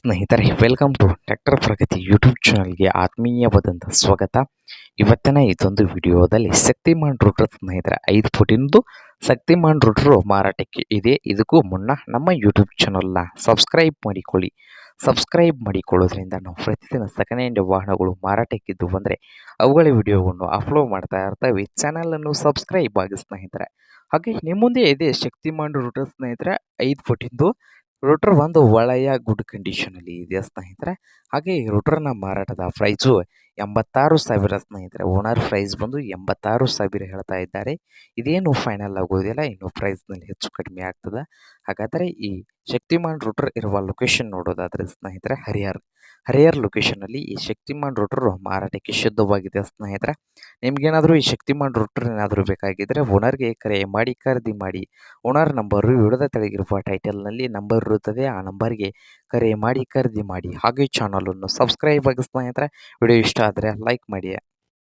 ಸ್ನೇಹಿತರೆ welcome to tractor Pragati YouTube ಚಾನಲ್ಗೆ ಆತ್ಮೀಯವಾದಂಥ ಸ್ವಾಗತ. ಇವತ್ತಿನ ಇದೊಂದು ವಿಡಿಯೋದಲ್ಲಿ ಶಕ್ತಿಮಾನ್ ರೂಟರ್ ಸ್ನೇಹಿತರೆ, ಐದು ಫುಟಿಂದು ಶಕ್ತಿಮಾನ್ ರೂಟ್ರು ಮಾರಾಟಕ್ಕೆ ಇದೆ. ಇದಕ್ಕೂ ಮುನ್ನ ನಮ್ಮ ಯೂಟ್ಯೂಬ್ ಚಾನಲ್ನ ಸಬ್ಸ್ಕ್ರೈಬ್ ಮಾಡಿಕೊಳ್ಳಿ. ಸಬ್ಸ್ಕ್ರೈಬ್ ಮಾಡಿಕೊಳ್ಳೋದ್ರಿಂದ ನಾವು ಪ್ರತಿದಿನ ಸೆಕೆಂಡ್ ಹ್ಯಾಂಡ್ ವಾಹನಗಳು ಮಾರಾಟಕ್ಕಿದ್ದು ಬಂದರೆ ಅವುಗಳ ವಿಡಿಯೋವನ್ನು ಅಪ್ಲೋಡ್ ಮಾಡ್ತಾ ಇರ್ತವೆ. ಚಾನಲನ್ನು ಸಬ್ಸ್ಕ್ರೈಬ್ ಆಗಿ ಸ್ನೇಹಿತರೆ. ಹಾಗೆ ನಿಮ್ಮ ಮುಂದೆ ಇದೆ ಶಕ್ತಿಮಾನ್ ರೂಟರ್ ಸ್ನೇಹಿತರೆ, ಐದು ಫುಟಿಂದು ರೂಟರ್ ಒಂದು ಒಳ್ಳೆಯ ಗುಡ್ ಕಂಡೀಷನಲ್ಲಿ ಇದೆ ಸ್ನೇಹಿತರೆ. ಹಾಗೆ ಈ ರೋಟರ್ನ ಮಾರಾಟದ ಪ್ರೈಸು ಎಂಬತ್ತಾರು ಸಾವಿರ ಸ್ನೇಹಿತರೆ. ಓನರ್ ಪ್ರೈಸ್ ಬಂದು ಎಂಬತ್ತಾರು ಸಾವಿರ ಹೇಳ್ತಾ ಇದ್ದಾರೆ. ಇದೇನು ಫೈನಲ್ ಆಗೋದಿಲ್ಲ, ಇನ್ನು ಪ್ರೈಸ್ನಲ್ಲಿ ಹೆಚ್ಚು ಕಡಿಮೆ ಆಗ್ತದೆ. ಹಾಗಾದರೆ ಈ ಶಕ್ತಿಮಾನ್ ರೋಟರ್ ಇರುವ ಲೊಕೇಶನ್ ನೋಡೋದಾದರೆ ಸ್ನೇಹಿತರೆ, ಹರಿಹರ್. ಹರಿಹರ್ ಲೊಕೇಶನಲ್ಲಿ ಈ ಶಕ್ತಿಮಾನ್ ರೋಟರ್ ಮಾರಾಟಕ್ಕೆ ಶುದ್ಧವಾಗಿದೆ ಸ್ನೇಹಿತರೆ. ನಿಮ್ಗೇನಾದ್ರೂ ಈ ಶಕ್ತಿಮಾನ್ ರೋಟರ್ ಏನಾದರೂ ಬೇಕಾಗಿದ್ದರೆ ಓನರ್ಗೆ ಕರೆ ಮಾಡಿ, ಖರೀದಿ ಮಾಡಿ. ಓನರ್ ನಂಬರು ವಿಡದ ತೆಳಗಿರುವ ಟೈಟಲ್ನಲ್ಲಿ ನಂಬರ್ ಇರುತ್ತದೆ, ಆ ನಂಬರ್ಗೆ ಕರೆ ಮಾಡಿ, ಖರೀದಿ ಮಾಡಿ. ಹಾಗೆ ಚಾನಲನ್ನು ಸಬ್ಸ್ಕ್ರೈಬ್ ಆಗಿ ಸ್ನೇಹಿತರೆ, ವಿಡಿಯೋ ಇಷ್ಟ ಆದರೆ ಲೈಕ್ ಮಾಡಿ.